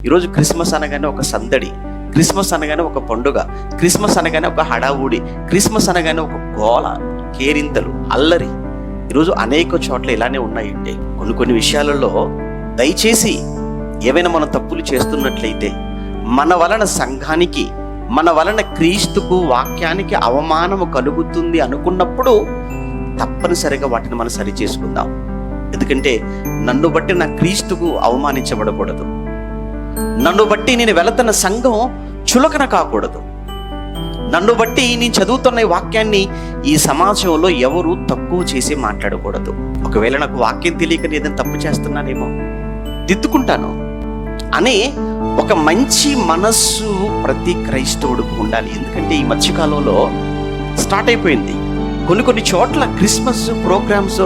ఈరోజు క్రిస్మస్ అనగానే ఒక సందడి క్రిస్మస్ అనగానే ఒక పండుగ క్రిస్మస్ అనగానే ఒక హడావుడి క్రిస్మస్ అనగానే ఒక గోల కేరింతలు అల్లరి. ఈరోజు అనేక చోట్ల ఇలానే ఉన్నాయండి కొన్ని కొన్ని విషయాలలో దయచేసి ఏవైనా మనం తప్పులు చేస్తున్నట్లయితే మన వలన సంఘానికి మన వలన క్రీస్తుకు వాక్యానికి అవమానము కలుగుతుంది అనుకున్నప్పుడు తప్పనిసరిగా వాటిని మనం సరి చేసుకుందాం ఎందుకంటే నన్ను బట్టి నా క్రీస్తుకు అవమానించబడకూడదు. నన్ను బట్టి నేను వెళుతున్న సంఘం చులకన కాకూడదు. నన్ను బట్టి నేను చదువుతున్న ఈ వాక్యాన్ని ఈ సమాజంలో ఎవరు తక్కువ చేసి మాట్లాడకూడదు. ఒకవేళ నాకు వాక్యం తెలియక ఏదైనా తప్పు చేస్తున్నానేమో దిద్దుకుంటాను. అనే ఒక మంచి మనస్సు ప్రతి క్రైస్తవుడికి ఉండాలి. ఎందుకంటే ఈ మధ్యకాలంలో స్టార్ట్ అయిపోయింది. కొన్ని కొన్ని చోట్ల క్రిస్మస్ ప్రోగ్రామ్స్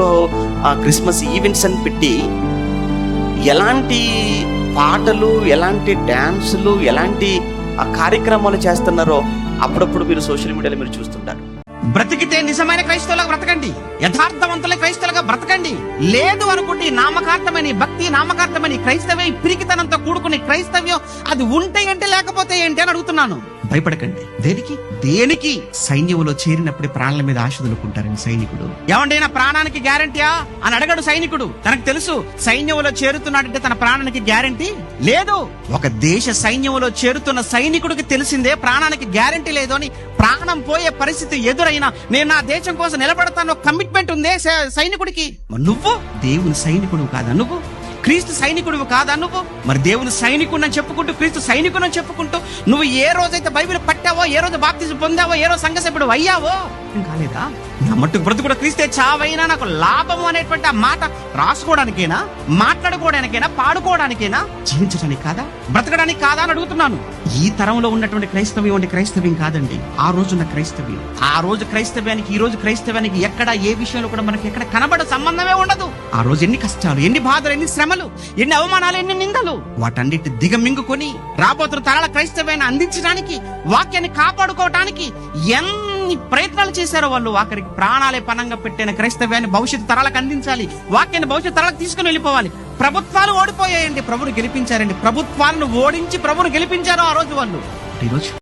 క్రిస్మస్ ఈవెంట్స్ అని పెట్టి ఎలాంటి పాటలు ఎలాంటి డ్యాన్సులు ఎలాంటి ఆ కార్యక్రమాలు చేస్తున్నారో అప్పుడప్పుడు మీరు సోషల్ మీడియాలో మీరు చూస్తుంటారు. బ్రతికితే నిజమైన క్రైస్తవులుగా బ్రతకండి. యథార్థవంతుల క్రైస్తవులుగా బ్రతకండి. లేదు అనుకుంటే ఈ నామకార్థమైన భక్తి నామకార్థమైన ఈ క్రైస్తవ్యం పిరికితనంతో కూడుకునే క్రైస్తవ్యం అది ఉంటే ఏంటి లేకపోతే ఏంటి అని అడుగుతున్నాను. భయపడకండి. దేనికి? దేనికి? సైన్యంలో చేరినప్పుడే ప్రాణాల మీద ఆశ వదులుకుంటారండి సైనికుడు. ఏమంటే నా ప్రాణానికి గ్యారంటీయా? అని అడగడు సైనికుడు. తనకు తెలుసు సైన్యంలో చేరుతున్నాడంటే తన ప్రాణానికి గ్యారంటీ లేదు. ఒక దేశ సైన్యంలో చేరుతున్న సైనికుడికి తెలిసిందే ప్రాణానికి గ్యారంటీ లేదు అని ప్రాణం పోయే పరిస్థితి ఎదురైనా నేను నా దేశం కోసం నిలబడతాను కమిట్మెంట్ ఉందే సైనికుడికి. నువ్వు? దేవుని సైనికుడు కాదా నువ్వు? క్రీస్తు సైనికుడు కాదా నువ్వు? మరి దేవుని సైనికుడని చెప్పుకుంటూ క్రీస్తు సైనికుడని చెప్పుకుంటూ నువ్వు ఏ రోజైతే బైబిల్ పట్టావో ఏ రోజు బాప్తిజం పొందావో ఏ రోజు సంఘసభ్యుడు అయ్యావో కాలేదా? నా మట్టుకు బ్రతుకుడు క్రీస్తే చావైనా నాకు లాభం అనేటువంటి ఆ మాట రాసుకోవడానికేనా మాట్లాడుకోవడానికేనా పాడుకోవడానికేనా జీవించడానికి కాదా? బ్రతకడానికి కాదా అని అడుగుతున్నాను. ఈ తరంలో ఉన్నటువంటి క్రైస్తవ్యం అంటే క్రైస్తవ్యం కాదండి. ఆ రోజున్న క్రైస్తవ్యం. ఆ రోజు క్రైస్తవ్యానికి ఈ రోజు క్రైస్తవ్యానికి ఎక్కడ ఏ విషయంలో కూడా మనకి ఎక్కడ కనబడ సంబంధమే ఉండదు. ఆ రోజు ఎన్ని కష్టాలు ఎన్ని బాధలు ఎన్ని శ్రమలు ఎన్ని అవమానాలు ఎన్ని నిందలు. వాటన్నిటి దిగమింగుకొని రాబోతున్న తరాల క్రైస్తవ్యాన్ని అందించడానికి వాక్యాన్ని కాపాడుకోవటానికి ఎన్ని ప్రయత్నాలు చేశారో వాళ్ళు ఆఖరికి ప్రాణాలే పనంగా పెట్టిన క్రైస్తవ్యాన్ని భవిష్యత్తు తరాలకు అందించాలి. వాక్యాన్ని భవిష్యత్తు తరాలకు తీసుకుని వెళ్ళిపోవాలి. ప్రభుత్వాలు ఓడిపోయాయండి. ప్రభుని గెలిపించారండి. ప్రభుత్వాలను ఓడించి ప్రభుని గెలిపించారు ఆ రోజు వాళ్ళు. ఈరోజు